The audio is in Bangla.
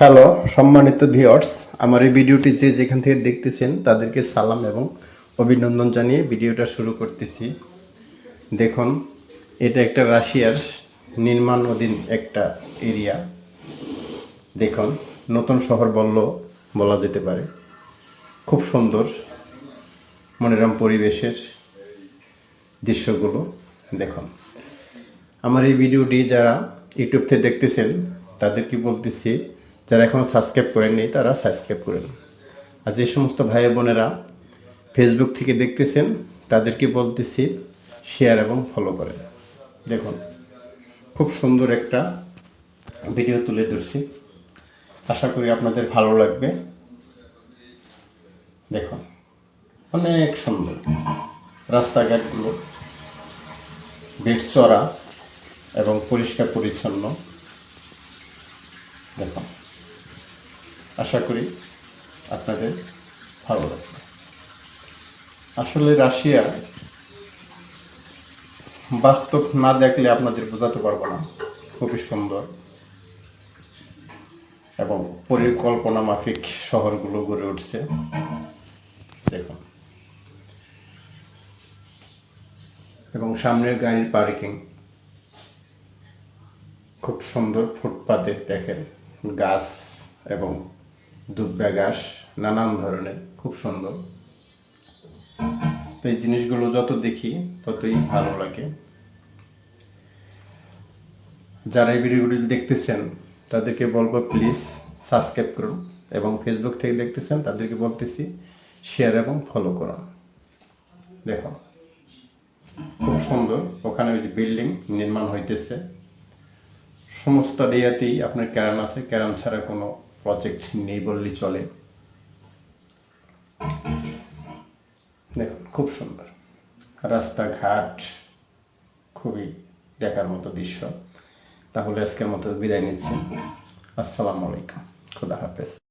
হ্যালো, সম্মানিত ভিওর্স আমার এই ভিডিওটি যে যেখান থেকে দেখতেছেন, তাদেরকে সালাম এবং অভিনন্দন জানিয়ে ভিডিওটা শুরু করতেছি। দেখুন, এটা একটা রাশিয়ার নির্মাণ অধীন একটা এরিয়া। দেখুন, নতুন শহর বলল, বলা যেতে পারে। খুব সুন্দর, মনোরম পরিবেশের দৃশ্যগুলো। দেখুন, আমার এই ভিডিওটি যারা ইউটিউব থেকে দেখতেছেন, তাদেরকে বলতেছি যারা এখনও সাবস্ক্রাইব করেননি, তারা সাবস্ক্রাইব করেন আর যে সমস্ত ভাই বোনেরা ফেসবুক থেকে দেখতেছেন, তাদেরকে বলতেছি শেয়ার এবং ফলো করেন। দেখুন, খুব সুন্দর একটা ভিডিও তুলে ধরছি। আশা করি আপনাদের ভালো লাগবে। দেখুন, অনেক সুন্দর রাস্তাঘাটগুলো। বেড চড়া এবং পরিষ্কার পরিচ্ছন্ন। দেখুন। আশা করি আপনাদের ভালো লাগবে। আসলে রাশিয়া বাস্তব না দেখলে আপনাদের বোঝাতে পারব না। খুবই সুন্দর। এবং পরিকল্পনা মাফিক শহরগুলো গড়ে উঠছে। দেখুন। এবং সামনের গাড়ির পার্কিং। খুব সুন্দর ফুটপাতে দেখেন গাছ এবং ঘাস নানান ধরনের, খুব সুন্দর। তো এই জিনিসগুলো যত দেখি, ততই ভালো লাগে। যারা এই ভিডিওগুলি দেখতেছেন, তাদেরকে বলব প্লিজ সাবস্ক্রাইব করুন এবং ফেসবুক থেকে দেখতেছেন, তাদেরকে বলতেছি শেয়ার এবং ফলো করুন। দেখো, খুব সুন্দর। ওখানে ওই বিল্ডিং নির্মাণ হইতেছে। সমস্ত এরিয়াতেই আপনার ক্যারান আছে, ক্যারান ছাড়া কোনো প্রজেক্ট নেই বললেই চলে। দেখুন, খুব সুন্দর। রাস্তাঘাট খুবই দেখার মতো দৃশ্য। তাহলে আজকের মতো বিদায় নিচ্ছি। আসসালামু আলাইকুম। খুদা হাফেজ।